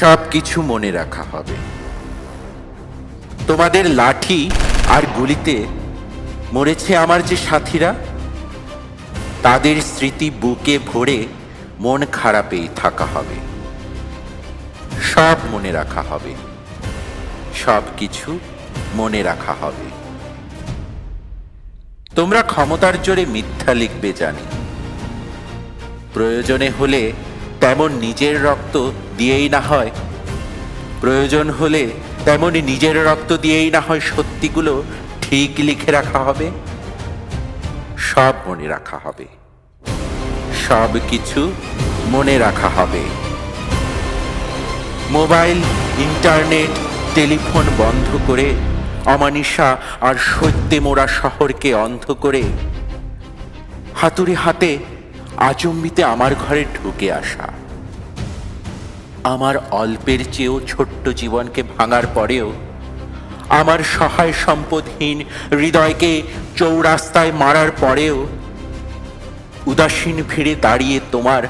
সব কিছু মনে রাখা হবে। তোমাদের লাঠি আর গুলিতে মরেছে আমার যে সাথীরা, তাদের স্মৃতি বুকে ভরে মন খারাপেই থাকা হবে। সব মনে রাখা হবে। সব কিছু মনে রাখা হবে। তোমরা ক্ষমতার জোরে মিথ্যা লিখবে জানি। প্রয়োজনে হলে তেমন নিজের রক্ত দিয়েই না হয়। প্রয়োজন হলে তেমনই নিজের রক্ত দিয়েই না হয় সত্যিগুলো ঠিক লিখে রাখা হবে। সব মনে রাখা হবে। সব কিছু মনে রাখা হবে। মোবাইল, ইন্টারনেট, টেলিফোন বন্ধ করে অমানিসা আর সত্যে মোড়া শহরকে অন্ধ করে হাতুড়ি হাতে আচম্বিতে আমার ঘরে ঢুকে আসা। আমার অল্পের চেয়েও ছোট্ট জীবনকে ভাঙার পরেও আমার সহায় সম্পদহীন হৃদয়কে চৌরাস্তায় মারার পরেও উদাসীন ফিরে দাঁড়িয়ে তোমার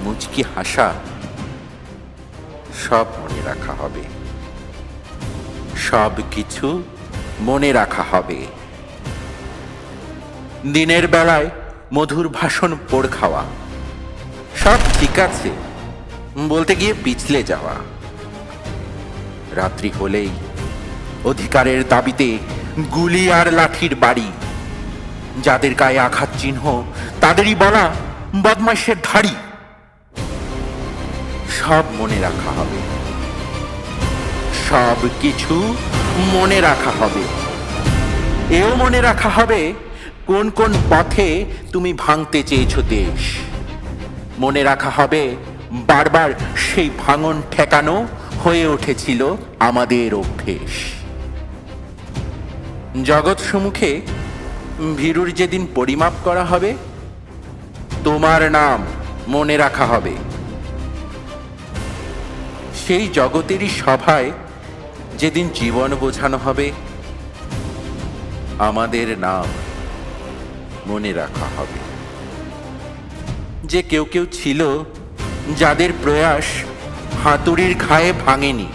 মুচকি হাসা সব মনে রাখা হবে। সব কিছু মনে রাখা হবে। দিনের বেলায় মধুর ভাষণ পড় খাওয়া। সব ঠিক আছে, বলতে গিয়ে পিছলে যাওয়া। রাত্রি হলেই অধিকারের দাবিতে গুলি আর লাঠির বাড়ি। যাদের গায়ে আঘাত চিহ্ন, তাদেরই বলা বদমাইশের ধাড়ি। সব মনে রাখা হবে। সব কিছু মনে রাখা হবে। এও মনে রাখা হবে কোন কোন পথে তুমি ভাঙতে চেয়েছো দেশ? মনে রাখা হবে, বারবার সেই ভাঙন ঠেকানো হয়ে উঠেছিল আমাদের অভ্যেস। জগৎ সম্মুখে ভীরুর যেদিন পরিমাপ করা হবে, তোমার নাম মনে রাখা হবে। সেই জগতেরই সভায় যেদিন জীবন বোঝানো হবে, আমাদের নাম মনে রাখা হবে। যে কেউ কেউ ছিল, যাদের প্রয়াস হাতুড়ির খায়ে ভাঙেনি।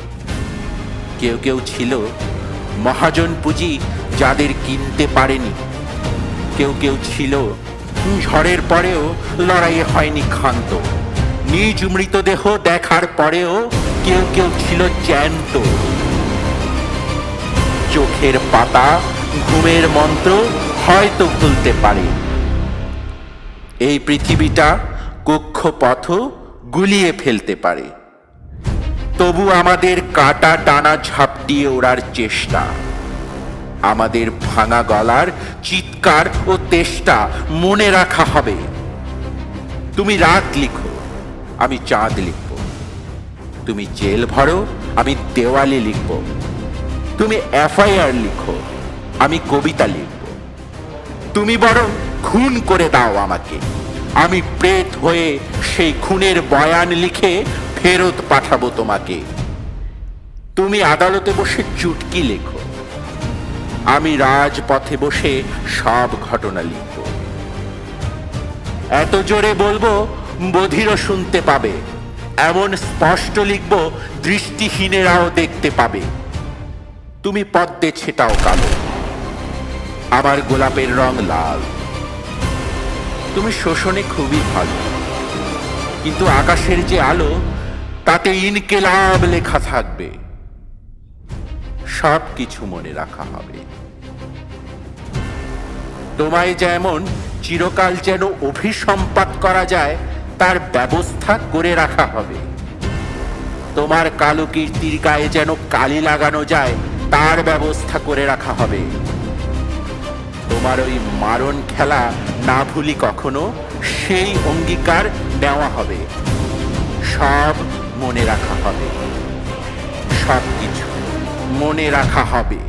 কেউ কেউ ছিল মহাজন পুঁজি যাদের কিনতে পারেনি। কেউ কেউ ছিল ঝড়ের পরেও লড়াইয়ে হয়নি ক্ষান্ত। নিজ মৃতদেহ দেখার পরেও কেউ কেউ ছিল জ্যান্ত। চোখের পাতা, ঘুমের মন্ত্র হয়তো ভুলতে পারে। এই পৃথিবীটা কক্ষপথ গুলিয়ে ফেলতে পারে। তবু আমাদের কাটা টানা ঝাপটিয়ে ওড়ার চেষ্টা, আমাদের ভাঙা গলার চিৎকার ও তেষ্টা মনে রাখা হবে। তুমি রাত লিখো, আমি চাঁদ লিখব। তুমি জেল ভরো, আমি দেওয়ালে লিখব। তুমি এফআইআর লিখো, আমি কবিতা লিখব। তুমি বরং খুন করে দাও আমাকে। আমি প্রেত হয়ে সেই খুনের বয়ান লিখে ফেরত পাঠাবো তোমাকে। তুমি আদালতে বসে চুটকি লেখো। আমি রাজপথে বসে সব ঘটনা লিখব। এত জোরে বলব বধিরও শুনতে পাবে। এমন স্পষ্ট লিখব দৃষ্টিহীনেরাও দেখতে পাবে। তুমি পদ্মে ছেটাও কালো। আমার গোলাপের রং লাল। তুমি শোষণে খুবই ভালো। কিন্তু আকাশের যে আলো, তাতে ইনকেলাব লেখা থাকবে। সব কিছু মনে রাখা হবে। তোমায় যেমন চিরকাল যেন অভিসম্পাত করা যায়, তার ব্যবস্থা করে রাখা হবে। তোমার কালো কীর্তির গায়ে যেন কালি লাগানো যায়, তার ব্যবস্থা করে রাখা হবে। তোমার ওই মারণ খেলা না ভুলি কখনো, সেই অঙ্গীকার নেওয়া হবে। সব মনে রাখা হবে। সব কিছু মনে রাখা হবে।